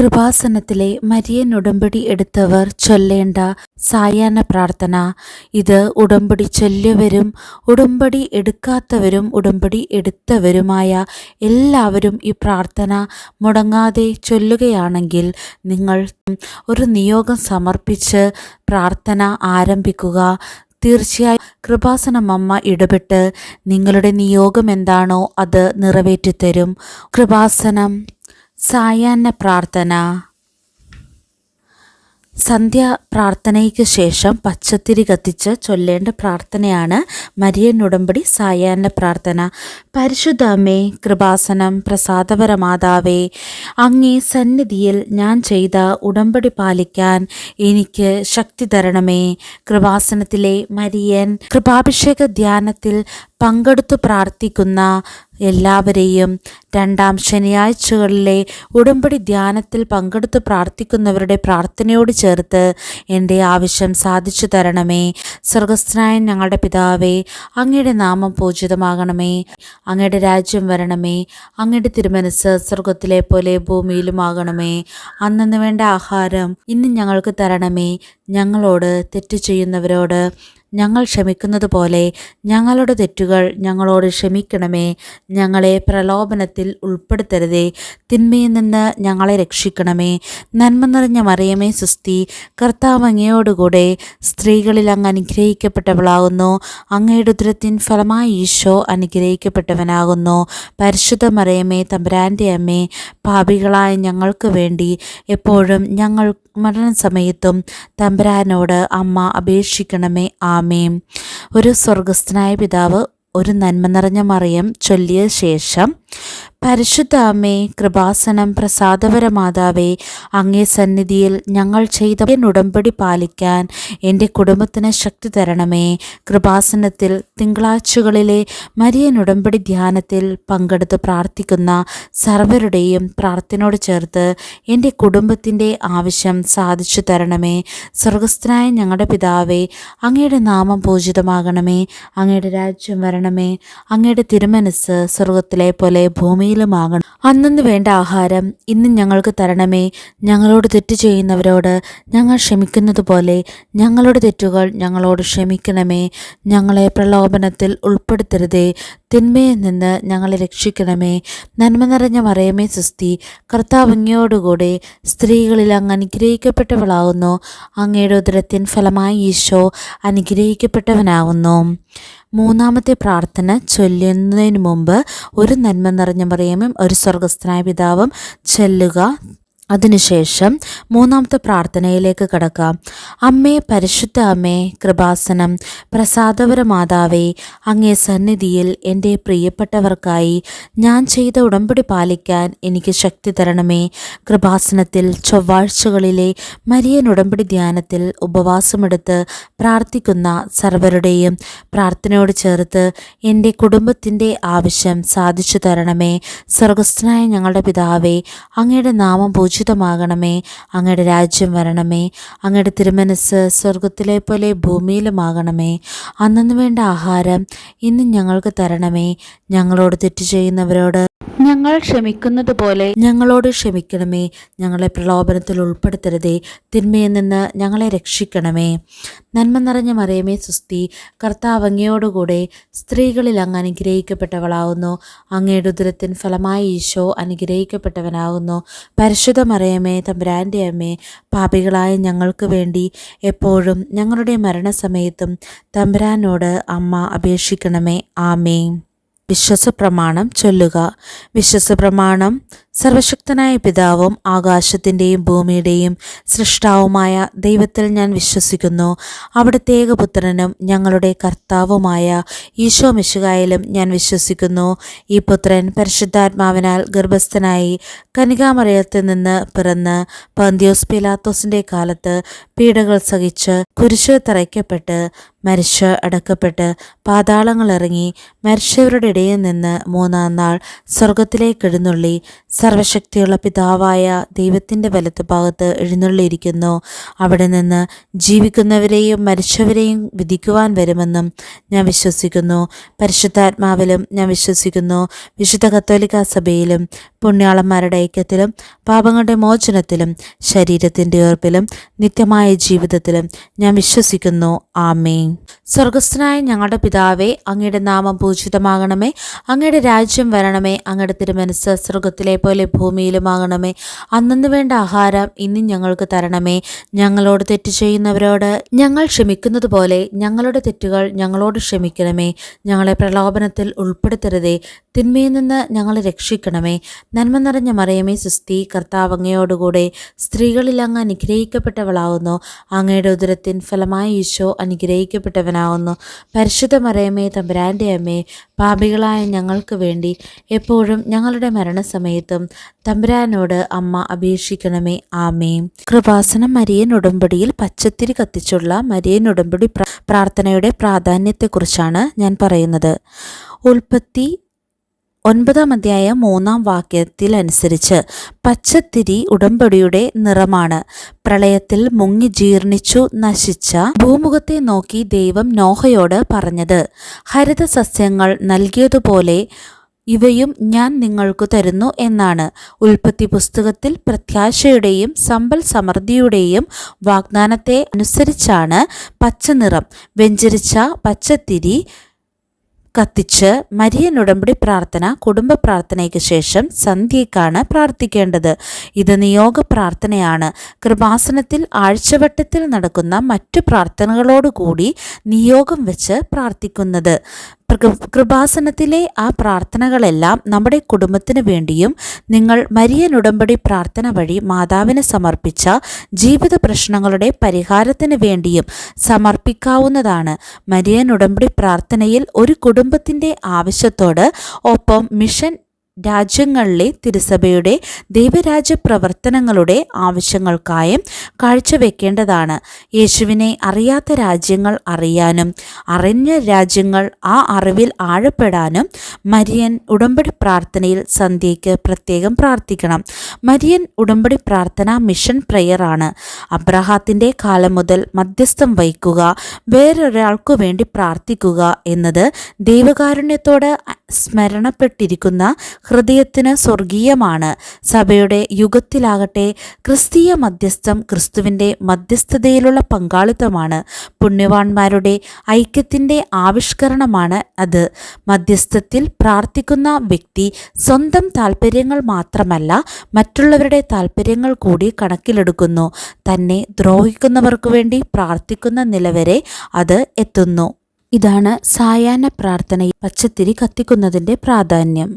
കൃപാസനത്തിലെ Marian ഉടമ്പടി എടുത്തവർ ചൊല്ലേണ്ട സായാഹ്ന പ്രാർത്ഥന. ഇത് ഉടമ്പടി ചൊല്ലിയവരും ഉടമ്പടി എടുക്കാത്തവരും ഉടമ്പടി എടുത്തവരുമായ എല്ലാവരും ഈ പ്രാർത്ഥന മുടങ്ങാതെ ചൊല്ലുകയാണെങ്കിൽ നിങ്ങൾ ഒരു നിയോഗം സമർപ്പിച്ച് പ്രാർത്ഥന ആരംഭിക്കുക. തീർച്ചയായും കൃപാസനം അമ്മ ഇടപെട്ട് നിങ്ങളുടെ നിയോഗം എന്താണോ അത് നിറവേറ്റിത്തരും. കൃപാസനം സായാഹ്ന പ്രാർത്ഥന. സന്ധ്യ പ്രാർത്ഥനയ്ക്ക് ശേഷം പച്ചത്തിരി കത്തിച്ച് ചൊല്ലേണ്ട പ്രാർത്ഥനയാണ് മരിയൻ ഉടമ്പടി സായാഹ്ന പ്രാർത്ഥന. പരിശുദ്ധ അമ്മേ കൃപാസനം പ്രസാദപരമാതാവേ അങ്ങേ സന്നിധിയിൽ ഞാൻ ചെയ്ത ഉടമ്പടി പാലിക്കാൻ എനിക്ക് ശക്തി തരണമേ. കൃപാസനത്തിലെ മരിയൻ കൃപാഭിഷേക ധ്യാനത്തിൽ പങ്കെടുത്തു പ്രാർത്ഥിക്കുന്ന എല്ലാവരെയും രണ്ടാം ശനിയാഴ്ചകളിലെ ഉടമ്പടി ധ്യാനത്തിൽ പങ്കെടുത്ത് പ്രാർത്ഥിക്കുന്നവരുടെ പ്രാർത്ഥനയോട് ചേർത്ത് എന്റെ ആവശ്യം സാധിച്ചു തരണമേ. സ്വർഗസ്ഥനായ ഞങ്ങളുടെ പിതാവേ അങ്ങയുടെ നാമം പൂജിതമാകണമേ. അങ്ങയുടെ രാജ്യം വരണമേ. അങ്ങയുടെ തിരുമനസ് സ്വർഗത്തിലെ പോലെ ഭൂമിയിലുമാകണമേ. അന്നു വേണ്ട ആഹാരം ഇന്ന് ഞങ്ങൾക്ക് തരണമേ. ഞങ്ങളോട് തെറ്റ് ചെയ്യുന്നവരോട് ഞങ്ങൾ ക്ഷമിക്കുന്നത് പോലെ ഞങ്ങളുടെ തെറ്റുകൾ ഞങ്ങളോട് ക്ഷമിക്കണമേ. ഞങ്ങളെ പ്രലോഭനത്തിൽ ഉൾപ്പെടുത്തരുതേ. തിന്മയിൽ നിന്ന് ഞങ്ങളെ രക്ഷിക്കണമേ. നന്മ നിറഞ്ഞ മറിയമേ സുസ്തി കർത്താവ് അങ്ങയോടുകൂടെ സ്ത്രീകളിൽ അങ്ങ് അനുഗ്രഹിക്കപ്പെട്ടവളാകുന്നു. അങ്ങയുടെ ഉദരത്തിൻ ഫലമായി ഈശോ അനുഗ്രഹിക്കപ്പെട്ടവനാകുന്നു. പരിശുദ്ധ മറിയമേ തമ്പുരാന്റെ അമ്മേ പാപികളായ ഞങ്ങൾക്ക് വേണ്ടി എപ്പോഴും ഞങ്ങൾ മരണസമയത്തും തമ്പുരാനോട് അമ്മ അപേക്ഷിക്കണമേ. ആമേം. ഒരു സ്വർഗസ്ഥനായ പിതാവ് ഒരു നന്മ നിറഞ്ഞ മറിയം ചൊല്ലിയ ശേഷം പരിശുദ്ധ അമ്മേ കൃപാസനം പ്രസാദപരമാതാവേ അങ്ങേ സന്നിധിയിൽ ഞങ്ങൾ ചെയ്ത ഉടമ്പടി പാലിക്കാൻ എന്റെ കുടുംബത്തിന് ശക്തി തരണമേ. കൃപാസനത്തിൽ തിങ്കളാഴ്ചകളിലെ മരിയൻ ഉടമ്പടി ധ്യാനത്തിൽ പങ്കെടുത്ത് പ്രാർത്ഥിക്കുന്ന സർവരുടെയും പ്രാർത്ഥനയോട് ചേർത്ത് എന്റെ കുടുംബത്തിന്റെ ആവശ്യം സാധിച്ചു തരണമേ. സ്വർഗസ്ഥനായ ഞങ്ങളുടെ പിതാവേ അങ്ങയുടെ നാമം പൂജിതമാകണമേ. അങ്ങയുടെ രാജ്യം വരണമേ. അങ്ങയുടെ തിരുമനസ് സ്വർഗത്തിലെ പോലെ ഭൂമിയിലുമാകണം. അന്നന്ന് വേണ്ട ആഹാരം ഇന്നും ഞങ്ങൾക്ക് തരണമേ. ഞങ്ങളോട് തെറ്റ് ചെയ്യുന്നവരോട് ഞങ്ങൾ ക്ഷമിക്കുന്നതുപോലെ ഞങ്ങളുടെ തെറ്റുകൾ ഞങ്ങളോട് ക്ഷമിക്കണമേ. ഞങ്ങളെ പ്രലോഭനത്തിൽ ഉൾപ്പെടുത്തരുതേ. തിന്മയിൽ നിന്ന് ഞങ്ങളെ രക്ഷിക്കണമേ. നന്മ നിറഞ്ഞ മറയമേ സുസ്തി കർത്താവങ്ങയോടുകൂടെ സ്ത്രീകളിൽ അങ്ങ് അനുഗ്രഹിക്കപ്പെട്ടവളാകുന്നു അങ്ങയുടെ ഉദരത്തിൻ ഫലമായി ഈശോ അനുഗ്രഹിക്കപ്പെട്ടവനാവുന്നു. മൂന്നാമത്തെ പ്രാർത്ഥന ചൊല്ലുന്നതിന് മുമ്പ് ഒരു നന്മ നിറഞ്ഞ മറിയമ്മയും ഒരു സ്വർഗസ്ഥനായ പിതാവും ചൊല്ലുക അതിനുശേഷം മൂന്നാമത്തെ പ്രാർത്ഥനയിലേക്ക് കടക്കാം. അമ്മേ പരിശുദ്ധ അമ്മേ കൃപാസനം. പ്രസാദപര മാതാവേ അങ്ങേ സന്നിധിയിൽ എന്റെ പ്രിയപ്പെട്ടവർക്കായി ഞാൻ ചെയ്ത ഉടമ്പടി പാലിക്കാൻ എനിക്ക് ശക്തി തരണമേ. കൃപാസനത്തിൽ ചൊവ്വാഴ്ചകളിലെ മരിയൻ ഉടമ്പടി ധ്യാനത്തിൽ ഉപവാസമെടുത്ത് പ്രാർത്ഥിക്കുന്ന സർവരുടെയും പ്രാർത്ഥനയോട് ചേർത്ത് എന്റെ കുടുംബത്തിന്റെ ആവശ്യം സാധിച്ചു തരണമേ. സ്വർഗസ്ഥനായ ഞങ്ങളുടെ പിതാവേ അങ്ങയുടെ നാമം പൂജ പൂജിതമാകണമേ അങ്ങയുടെ രാജ്യം വരണമേ. അങ്ങയുടെ തിരുമനസ് സ്വർഗത്തിലെ പോലെ ഭൂമിയിലുമാകണമേ. അന്നു വേണ്ട ആഹാരം ഇന്ന് ഞങ്ങൾക്ക് തരണമേ. ഞങ്ങളോട് തെറ്റ് ചെയ്യുന്നവരോട് ഞങ്ങൾ ക്ഷമിക്കുന്നത് പോലെ ഞങ്ങളോട് ക്ഷമിക്കണമേ. ഞങ്ങളെ പ്രലോഭനത്തിൽ ഉൾപ്പെടുത്തരുതേ. തിന്മയിൽ നിന്ന് ഞങ്ങളെ രക്ഷിക്കണമേ. നന്മ നിറഞ്ഞ മറിയമേ സുസ്തി കർത്താവ് അങ്ങയോടുകൂടെ സ്ത്രീകളിൽ അങ്ങ് അനുഗ്രഹിക്കപ്പെട്ടവളാവുന്നു. അങ്ങയുടെ ഉദരത്തിൻ ഫലമായി ഈശോ അനുഗ്രഹിക്കപ്പെട്ടവനാകുന്നു പരിശുദ്ധ മറിയമേ തമ്പുരാന്റെ അമ്മേ പാപികളായ ഞങ്ങൾക്ക് വേണ്ടി എപ്പോഴും ഞങ്ങളുടെ മരണസമയത്തും തമ്പുരാനോട് അമ്മ അപേക്ഷിക്കണമേ. ആമേ വിശ്വസപ്രമാണം ചൊല്ലുക. വിശ്വസപ്രമാണം സർവശക്തനായ പിതാവും ആകാശത്തിന്റെയും ഭൂമിയുടെയും സൃഷ്ടാവുമായ ദൈവത്തിൽ ഞാൻ വിശ്വസിക്കുന്നു. അവിടുത്തെ ഏകപുത്രനും ഞങ്ങളുടെ കർത്താവുമായ ഈശോ മിശുകായാലും ഞാൻ വിശ്വസിക്കുന്നു. ഈ പുത്രൻ പരിശുദ്ധാത്മാവിനാൽ ഗർഭസ്ഥനായി കനികാമറയത്തിൽ നിന്ന് പിറന്ന് പന്തിയോസ് പിലാത്തോസിന്റെ കാലത്ത് പീഡകൾ സഹിച്ച് കുരിശ് തറയ്ക്കപ്പെട്ട് മരിച്ച് അടക്കപ്പെട്ട് പാതാളങ്ങളിറങ്ങി മരിച്ചവരുടെ ഇടയിൽ നിന്ന് മൂന്നാം നാൾ സ്വർഗത്തിലേക്ക് എഴുന്നള്ളി സർവശക്തിയുള്ള പിതാവായ ദൈവത്തിന്റെ വലത്ത് ഭാഗത്ത് എഴുന്നള്ളിയിരിക്കുന്നു. അവിടെ നിന്ന് ജീവിക്കുന്നവരെയും മരിച്ചവരെയും വിധിക്കുവാൻ വരുമെന്നും ഞാൻ വിശ്വസിക്കുന്നു. പരിശുദ്ധാത്മാവിലും ഞാൻ വിശ്വസിക്കുന്നു. വിശുദ്ധ കത്തോലിക്ക സഭയിലും പുണ്യാളന്മാരുടെ ഐക്യത്തിലും പാപങ്ങളുടെ മോചനത്തിലും ശരീരത്തിന്റെ ഉയർപ്പിലും നിത്യമായ ജീവിതത്തിലും ഞാൻ വിശ്വസിക്കുന്നു. ആമേ സ്വർഗസ്ഥനായ ഞങ്ങളുടെ പിതാവേ അങ്ങയുടെ നാമം പൂജിതമാകണമേ. അങ്ങയുടെ രാജ്യം വരണമേ. അങ്ങയുടെ തിരുമനസ് സ്വർഗത്തിലെ പോലെ ഭൂമിയിലുമാകണമേ. അന്നു വേണ്ട ആഹാരം ഇന്നും ഞങ്ങൾക്ക് തരണമേ. ഞങ്ങളോട് തെറ്റ് ചെയ്യുന്നവരോട് ഞങ്ങൾ ക്ഷമിക്കുന്നത് പോലെ ഞങ്ങളുടെ തെറ്റുകൾ ഞങ്ങളോട് ക്ഷമിക്കണമേ. ഞങ്ങളെ പ്രലോഭനത്തിൽ ഉൾപ്പെടുത്തരുതേ. തിന്മയിൽ നിന്ന് ഞങ്ങളെ രക്ഷിക്കണമേ. നന്മ നിറഞ്ഞ മറിയമേ സുസ്തി കർത്താവ് അങ്ങയോടുകൂടെ സ്ത്രീകളിൽ അങ്ങ് അനുഗ്രഹിക്കപ്പെട്ടവളാവുന്നു. അങ്ങയുടെ ഉദരത്തിൻ ഫലമായ ഈശോ അനുഗ്രഹിക്കപ്പെട്ടവനാവുന്നു. പരിശുദ്ധ മറിയമേ തമ്പുരാന്റെ അമ്മേ പാപികളായ ഞങ്ങൾക്ക് വേണ്ടി എപ്പോഴും ഞങ്ങളുടെ മരണസമയത്തും തമ്പുരാനോട് അമ്മ അപേക്ഷിക്കണമേ ആമേ കൃപാസനം മരിയൻ ഉടമ്പടിയിൽ പച്ചത്തിരി കത്തിച്ചുള്ള മരിയൻ ഉടമ്പടി പ്രാർത്ഥനയുടെ പ്രാധാന്യത്തെക്കുറിച്ചാണ് ഞാൻ പറയുന്നത്. ഉൽപ്പത്തി ഒൻപതാം അധ്യായ മൂന്നാം വാക്യത്തിൽ അനുസരിച്ച് പച്ചത്തിരി ഉടമ്പടിയുടെ നിറമാണ്. പ്രളയത്തിൽ മുങ്ങി ജീർണിച്ചു നശിച്ച ഭൂമുഖത്തെ നോക്കി ദൈവം നോഹയോട് പറഞ്ഞത് ഹരിത സസ്യങ്ങൾ നൽകിയതുപോലെ ഇവയും ഞാൻ നിങ്ങൾക്കു തരുന്നു എന്നാണ്. ഉൽപ്പത്തി പുസ്തകത്തിൽ പ്രത്യാശയുടെയും സമ്പൽ സമൃദ്ധിയുടെയും വാഗ്ദാനത്തെ അനുസരിച്ചാണ് പച്ചനിറം വെഞ്ചരിച്ച പച്ചത്തിരി കത്തിച്ച് മരിയൻ ഉടമ്പടി പ്രാർത്ഥന കുടുംബ പ്രാർത്ഥനയ്ക്ക് ശേഷം സന്ധ്യയ്ക്കാണ് പ്രാർത്ഥിക്കേണ്ടത്. ഇത് നിയോഗ പ്രാർത്ഥനയാണ്. കൃപാസനത്തിൽ ആഴ്ചവട്ടത്തിൽ നടക്കുന്ന മറ്റു പ്രാർത്ഥനകളോടുകൂടി നിയോഗം വെച്ച് പ്രാർത്ഥിക്കുന്നത്. കൃപാസനത്തിലെ ആ പ്രാർത്ഥനകളെല്ലാം നമ്മുടെ കുടുംബത്തിന് വേണ്ടിയും നിങ്ങൾ മരിയൻ ഉടമ്പടി പ്രാർത്ഥന വഴി മാതാവിന് സമർപ്പിച്ച ജീവിത പ്രശ്നങ്ങളുടെ പരിഹാരത്തിന് വേണ്ടിയും സമർപ്പിക്കാവുന്നതാണ്. മരിയൻ ഉടമ്പടി പ്രാർത്ഥനയിൽ ഒരു കുടുംബത്തിന്റെ ആവശ്യത്തോട് ഒപ്പം മിഷൻ രാജ്യങ്ങളിലെ തിരുസഭയുടെ ദൈവരാജ്യ പ്രവർത്തനങ്ങളുടെ ആവശ്യങ്ങൾക്കായും കാഴ്ചവെക്കേണ്ടതാണ്. യേശുവിനെ അറിയാത്ത രാജ്യങ്ങൾ അറിയാനും അറിഞ്ഞ രാജ്യങ്ങൾ ആ അറിവിൽ ആഴപ്പെടാനും മരിയൻ ഉടമ്പടി പ്രാർത്ഥനയിൽ സന്ധ്യയ്ക്ക് പ്രത്യേകം പ്രാർത്ഥിക്കണം. മരിയൻ ഉടമ്പടി പ്രാർത്ഥന മിഷൻ പ്രെയറാണ് അബ്രഹാത്തിന്റെ കാലം മുതൽ മധ്യസ്ഥം വഹിക്കുക വേറൊരാൾക്കു വേണ്ടി പ്രാർത്ഥിക്കുക എന്നത് ദൈവകാരുണ്യത്തോട് സ്മരണപ്പെട്ടിരിക്കുന്ന ഹൃദയത്തിന് സ്വർഗീയമാണ്. സഭയുടെ യുഗത്തിലാകട്ടെ ക്രിസ്തീയ മധ്യസ്ഥം ക്രിസ്തുവിന്റെ മധ്യസ്ഥതയിലുള്ള പങ്കാളിത്തമാണ്. പുണ്യവാന്മാരുടെ ഐക്യത്തിന്റെ ആവിഷ്കരണമാണ് അത്. മധ്യസ്ഥത്തിൽ പ്രാർത്ഥിക്കുന്ന വ്യക്തി സ്വന്തം താല്പര്യങ്ങൾ മാത്രമല്ല മറ്റുള്ളവരുടെ താല്പര്യങ്ങൾ കൂടി കണക്കിലെടുക്കുന്നു. തന്നെ ദ്രോഹിക്കുന്നവർക്ക് വേണ്ടി പ്രാർത്ഥിക്കുന്ന നിലവരെ അത് എത്തുന്നു. ഇതാണ് സായാഹ്ന പ്രാർത്ഥനയിൽ പച്ചത്തിരി കത്തിക്കുന്നതിന്റെ പ്രാധാന്യം.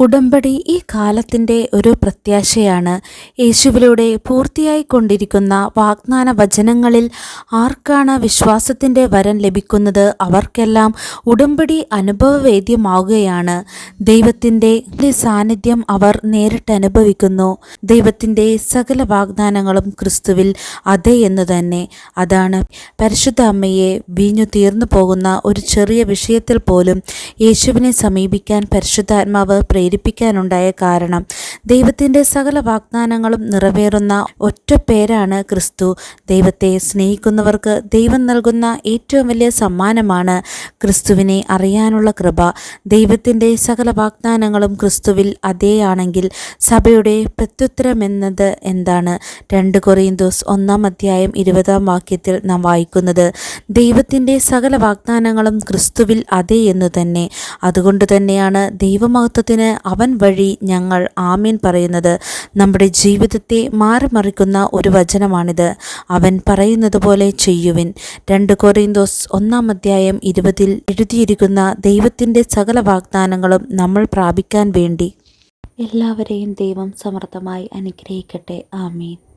ഉടമ്പടി ഈ കാലത്തിന്റെ ഒരു പ്രത്യാശയാണ്. യേശുവിലൂടെ പൂർത്തിയായിക്കൊണ്ടിരിക്കുന്ന വാഗ്ദാന വചനങ്ങളിൽ ആർക്കാണ് വിശ്വാസത്തിന്റെ വരം ലഭിക്കുന്നത്? അവർക്കെല്ലാം ഉടമ്പടി അനുഭവവേദ്യമാവുകയാണ്. ദൈവത്തിന്റെ സാന്നിധ്യം അവർ നേരിട്ട് അനുഭവിക്കുന്നു. ദൈവത്തിന്റെ സകല വാഗ്ദാനങ്ങളും ക്രിസ്തുവിൽ അതെ എന്ന് തന്നെ. അതാണ് പരിശുദ്ധ അമ്മയെ വീഞ്ഞു തീർന്നു പോകുന്ന ഒരു ചെറിയ വിഷയത്തിൽ പോലും യേശുവിനെ സമീപിക്കാൻ പരിശുദ്ധാത്മാവ് പ്രേ പ്രേരിപ്പിക്കാനുണ്ടായ കാരണം. ദൈവത്തിന്റെ സകല വാഗ്ദാനങ്ങളും നിറവേറുന്ന ഒറ്റ പേരാണ് ക്രിസ്തു. ദൈവത്തെ സ്നേഹിക്കുന്നവർക്ക് ദൈവം നൽകുന്ന ഏറ്റവും വലിയ സമ്മാനമാണ് ക്രിസ്തുവിനെ അറിയാനുള്ള കൃപ. ദൈവത്തിന്റെ സകല വാഗ്ദാനങ്ങളും ക്രിസ്തുവിൽ അതേയാണെങ്കിൽ സഭയുടെ പ്രത്യുത്തരമെന്നത് എന്താണ്? രണ്ട് കൊറിയന്തോസ് ഒന്നാം അധ്യായം ഇരുപതാം വാക്യത്തിൽ നാം വായിക്കുന്നത് ദൈവത്തിന്റെ സകല വാഗ്ദാനങ്ങളും ക്രിസ്തുവിൽ അതേ എന്ന് തന്നെ. അതുകൊണ്ട് തന്നെയാണ് ദൈവമഹത്വത്തിന് അവൻ വഴി ഞങ്ങൾ ആമീൻ പറയുന്നത്. നമ്മുടെ ജീവിതത്തെ മാറിമറിക്കുന്ന ഒരു വചനമാണിത്. അവൻ പറയുന്നത് പോലെ ചെയ്യുവിൻ. രണ്ട് കൊറിന്തോസ് ഒന്നാം അധ്യായം ഇരുപതിൽ എഴുതിയിരിക്കുന്ന ദൈവത്തിന്റെ സകല വാഗ്ദാനങ്ങളും നമ്മൾ പ്രാപിക്കാൻ വേണ്ടി. എല്ലാവരെയും ദൈവം സമർത്ഥമായി അനുഗ്രഹിക്കട്ടെ. ആമീൻ.